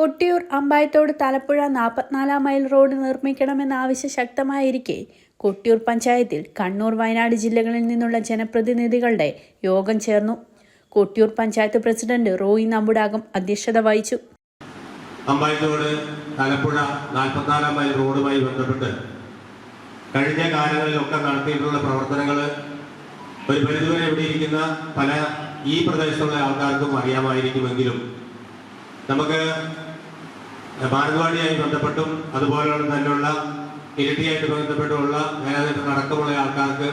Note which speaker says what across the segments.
Speaker 1: കൊട്ടിയൂർ അമ്പായത്തോട് തലപ്പുഴ നാൽപ്പത്തിനാലാം mile road നിർമ്മിക്കണമെന്ന ആവശ്യം ശക്തമായിരിക്കെ. കൊട്ടിയൂർ പഞ്ചായത്തിൽ കണ്ണൂർ വയനാട് ജില്ലകളിൽ നിന്നുള്ള ജനപ്രതിനിധികളുടെ യോഗം ചേർന്നു. കൊട്ടിയൂർ പഞ്ചായത്ത് പ്രസിഡന്റ് റോയി നമ്പുടാകം അധ്യക്ഷത വഹിച്ചു.
Speaker 2: അമ്പായത്തോട് തലപ്പുഴ നാൽപ്പത്തിനാലാം മൈൽ റോഡുമായി ബന്ധപ്പെട്ട് കഴിഞ്ഞ കാലങ്ങളിലൊക്കെ നടത്തിയിട്ടുള്ള പ്രവർത്തനങ്ങൾ ഒരു പരിധിവരെ ഇവിടെ ഇരിക്കുന്ന പല ഈ പ്രദേശത്തുള്ള ആൾക്കാർക്കും അറിയാമായിരിക്കുമെങ്കിലും നമുക്ക് മാനന്തവാടിയായി ബന്ധപ്പെട്ടും അതുപോലെ തന്നെയുള്ള ഇരട്ടിയായിട്ട് ബന്ധപ്പെട്ടുള്ള വേലാതിട്ട് അടക്കമുള്ള ആൾക്കാർക്ക്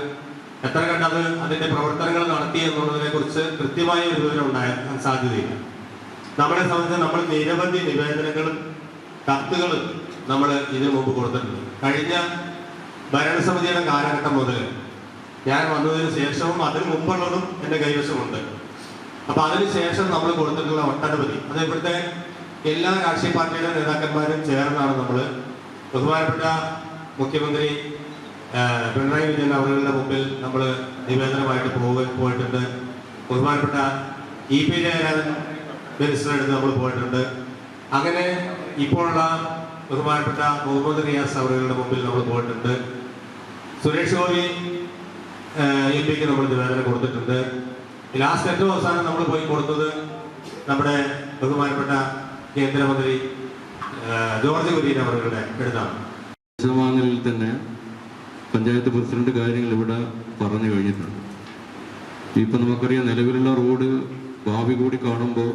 Speaker 2: എത്ര കണ്ടത് അതിന്റെ പ്രവർത്തനങ്ങൾ നടത്തി എന്നുള്ളതിനെ കുറിച്ച് കൃത്യമായ ഒരു വിവരം ഉണ്ടാകാൻ സാധ്യതയില്ല. നമ്മളെ സംബന്ധിച്ച് നമ്മൾ നിരവധി നിവേദനങ്ങളും കത്തുകളും നമ്മൾ ഇതിനു മുമ്പ് കൊടുത്തിട്ടുണ്ട്. കഴിഞ്ഞ ഭരണസമിതിയുടെ കാലഘട്ടം മുതൽ ഞാൻ വന്നതിന് ശേഷവും അതിന് മുമ്പുള്ളതും എന്റെ കൈവശമുണ്ട്. അപ്പൊ അതിനുശേഷം നമ്മൾ കൊടുത്തിട്ടുള്ള ഒട്ടനവധി അത് ഇവിടുത്തെ എല്ലാ രാഷ്ട്രീയ പാർട്ടിയുടെ നേതാക്കന്മാരും ചേർന്നാണ് നമ്മൾ ബഹുമാനപ്പെട്ട മുഖ്യമന്ത്രി പിണറായി വിജയൻ അവരുടെ മുമ്പിൽ നമ്മൾ നിവേദനമായിട്ട് പോക പോയിട്ടുണ്ട്. ബഹുമാനപ്പെട്ട ഇ പി ജയരാജൻ അടുത്ത് നമ്മൾ പോയിട്ടുണ്ട്. അങ്ങനെ ഇപ്പോഴുള്ള ബഹുമാനപ്പെട്ട മുഹമ്മദ് റിയാസ് അവരുടെ മുമ്പിൽ നമ്മൾ പോയിട്ടുണ്ട്. സുരേഷ് ഗോപി എം പിക്ക് നമ്മൾ നിവേദനം കൊടുത്തിട്ടുണ്ട്. ലാസ്റ്റ് ഏറ്റവും അവസാനം നമ്മൾ പോയി കൊടുത്തത് നമ്മുടെ ബഹുമാനപ്പെട്ട കേന്ദ്രമന്ത്രി ജോർജ് കുര്യൻ അവരുടെ എഴുതാണ്
Speaker 3: വിശദമാങ്ങലിൽ തന്നെ പഞ്ചായത്ത് പ്രസിഡന്റ് കാര്യങ്ങൾ ഇവിടെ പറഞ്ഞു കഴിഞ്ഞിട്ടുണ്ട്. ഇപ്പം നമുക്കറിയാം നിലവിലുള്ള റോഡ് ഭാവി കൂടി കാണുമ്പോൾ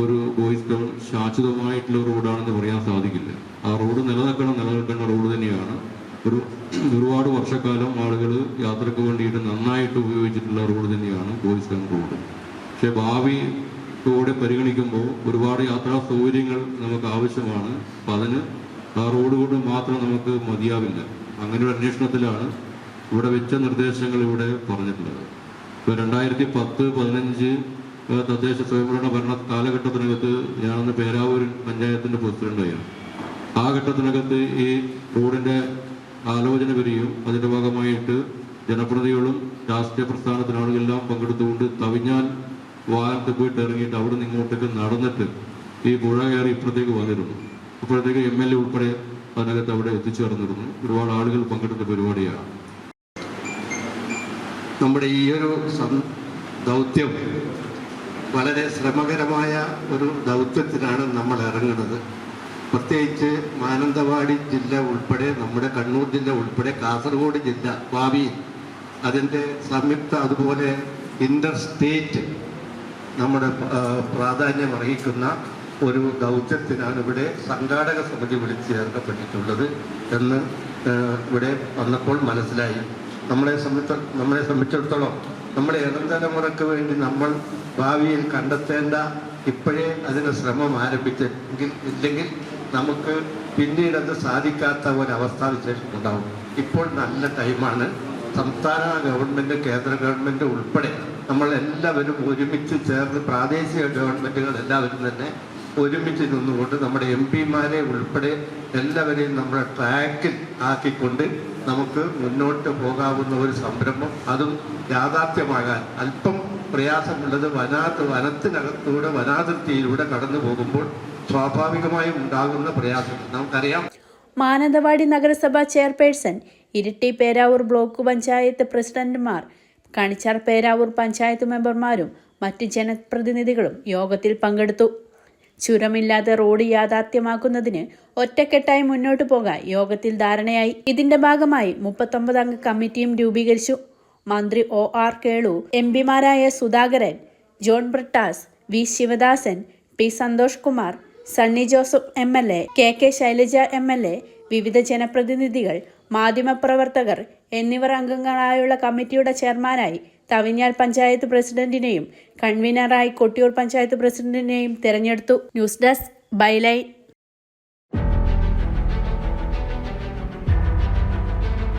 Speaker 3: ഒരു ബോയ്സ് ടൗൺ ശാശ്വതമായിട്ടുള്ള റോഡാണെന്ന് പറയാൻ സാധിക്കില്ല. ആ റോഡ് നിലനിൽക്കണം നിലനിൽക്കേണ്ട റോഡ് തന്നെയാണ്. ഒരു ഒരുപാട് വർഷക്കാലം ആളുകൾ യാത്രയ്ക്ക് വേണ്ടിയിട്ട് നന്നായിട്ട് ഉപയോഗിച്ചിട്ടുള്ള റോഡ് തന്നെയാണ് ബോയ്സ് ടൗൺ റോഡ്. പക്ഷേ ഭാവി റോഡ് പരിഗണിക്കുമ്പോൾ ഒരുപാട് യാത്രാ സൗകര്യങ്ങൾ നമുക്ക് ആവശ്യമാണ്. അപ്പം അതിന് ആ റോഡ് കൊണ്ട് മാത്രം നമുക്ക് മതിയാവില്ല. അങ്ങനെ ഒരു അന്വേഷണത്തിലാണ് ഇവിടെ വെച്ച നിർദ്ദേശങ്ങൾ ഇവിടെ പറഞ്ഞിട്ടുള്ളത്. ഇപ്പോൾ രണ്ടായിരത്തി പത്ത് പതിനഞ്ച് തദ്ദേശ സ്വയംഭരണ ഭരണ കാലഘട്ടത്തിനകത്ത് ഞാനന്ന് പഞ്ചായത്തിന്റെ പ്രസിഡന്റായിരുന്നു ആ ഘട്ടത്തിനകത്ത് ഈ റോഡിന്റെ ആലോചന വരികയും അതിന്റെ ഭാഗമായിട്ട് ജനപ്രതിനിധികളും രാഷ്ട്രീയ പ്രസ്ഥാനത്തിനാളുകളെല്ലാം പങ്കെടുത്തുകൊണ്ട് തവിഞ്ഞാൽ വാഹനത്തിൽ പോയിട്ട് ഇറങ്ങിയിട്ട് അവിടെ നിന്ന് ഇങ്ങോട്ടേക്ക് നടന്നിട്ട് ഈ പുഴ കയറി ഇപ്പുറത്തേക്ക് വന്നിരുന്നു. അപ്പോഴത്തേക്ക് എം എൽ എ ഉൾപ്പെടെ അതിനകത്ത് അവിടെ എത്തിച്ചേർന്നിരുന്നു ഒരുപാട് ആളുകൾ പങ്കെടുത്ത പരിപാടിയാണ്.
Speaker 4: നമ്മുടെ ഈ ഒരു ദൗത്യം വളരെ ശ്രമകരമായ ഒരു ദൗത്യത്തിനാണ് നമ്മൾ ഇറങ്ങുന്നത്. പ്രത്യേകിച്ച് മാനന്തവാടി ജില്ല ഉൾപ്പെടെ നമ്മുടെ കണ്ണൂർ ജില്ല ഉൾപ്പെടെ കാസർഗോഡ് ജില്ല ഭാവിയിൽ അതിന്റെ സംയുക്ത അതുപോലെ ഇന്റർ സ്റ്റേറ്റ് നമ്മുടെ പ്രാധാന്യം അർഹിക്കുന്ന ഒരു ദൗത്യത്തിനാണ് ഇവിടെ സംഘാടക സമിതി വിളിച്ചു ചേർക്കപ്പെട്ടിട്ടുള്ളത് എന്ന് ഇവിടെ വന്നപ്പോൾ മനസ്സിലായി. നമ്മളെ സംബന്ധിച്ച നമ്മളെ സംബന്ധിച്ചിടത്തോളം നമ്മുടെ ഇളം തലമുറയ്ക്ക് വേണ്ടി നമ്മൾ ഭാവിയിൽ കണ്ടെത്തേണ്ട ഇപ്പോഴേ അതിന് ശ്രമം ആരംഭിച്ചെങ്കിൽ ഇല്ലെങ്കിൽ നമുക്ക് പിന്നീടത് സാധിക്കാത്ത സാധിക്കാത്ത ഒരവസ്ഥാവിശേഷം ഉണ്ടാവും ഇപ്പോൾ നല്ല ടൈമാണ്. സംസ്ഥാന ഗവൺമെന്റ് കേന്ദ്ര ഗവൺമെന്റ് ഉൾപ്പെടെ നമ്മൾ എല്ലാവരും ഒരുമിച്ച് ചേർന്ന് പ്രാദേശിക ഗവൺമെന്റുകൾ എല്ലാവരും തന്നെ ഒരുമിച്ച് നിന്നുകൊണ്ട് നമ്മുടെ എം പിമാരെ ഉൾപ്പെടെ എല്ലാവരെയും നമ്മുടെ ട്രാക്കിൽ ആക്കിക്കൊണ്ട് നമുക്ക് മുന്നോട്ട് പോകാവുന്ന ഒരു സംരംഭം. അതും യാഥാർത്ഥ്യമാകാൻ അല്പം പ്രയാസമുള്ളത് വനാത്ത് വനത്തിനകത്തൂടെ വനാതിർത്തിയിലൂടെ കടന്നു പോകുമ്പോൾ സ്വാഭാവികമായും ഉണ്ടാകുന്ന പ്രയാസം നമുക്കറിയാം.
Speaker 1: മാനന്തവാടി നഗരസഭാ ചെയർപേഴ്സൺ ഇരിട്ടി പേരാവൂർ ബ്ലോക്ക് പഞ്ചായത്ത് പ്രസിഡന്റുമാർ കണിച്ചാർ പേരാവൂർ പഞ്ചായത്ത് മെമ്പർമാരും മറ്റ് ജനപ്രതിനിധികളും യോഗത്തിൽ പങ്കെടുത്തു. ചുരമില്ലാതെ റോഡ് യാഥാർത്ഥ്യമാക്കുന്നതിന് ഒറ്റക്കെട്ടായി മുന്നോട്ടു പോകാൻ യോഗത്തിൽ ധാരണയായി. ഇതിന്റെ ഭാഗമായി മുപ്പത്തൊമ്പത് അംഗ കമ്മിറ്റിയും രൂപീകരിച്ചു. മന്ത്രി O R Kelu M പിമാരായ Sudhakaran John Brittas V Sivadasan P Santhosh Kumar Sunny Joseph M L A K K Shailaja M L A വിവിധ ജനപ്രതിനിധികൾ മാധ്യമപ്രവർത്തകർ എന്നിവർ അംഗങ്ങളായുള്ള കമ്മിറ്റിയുടെ ചെയർമാനായി തവിഞ്ഞാൽ പഞ്ചായത്ത് പ്രസിഡന്റിനെയും കൺവീനറായി കൊട്ടിയൂർ പഞ്ചായത്ത് പ്രസിഡന്റിനെയും തെരഞ്ഞെടുത്തു. News desk byline.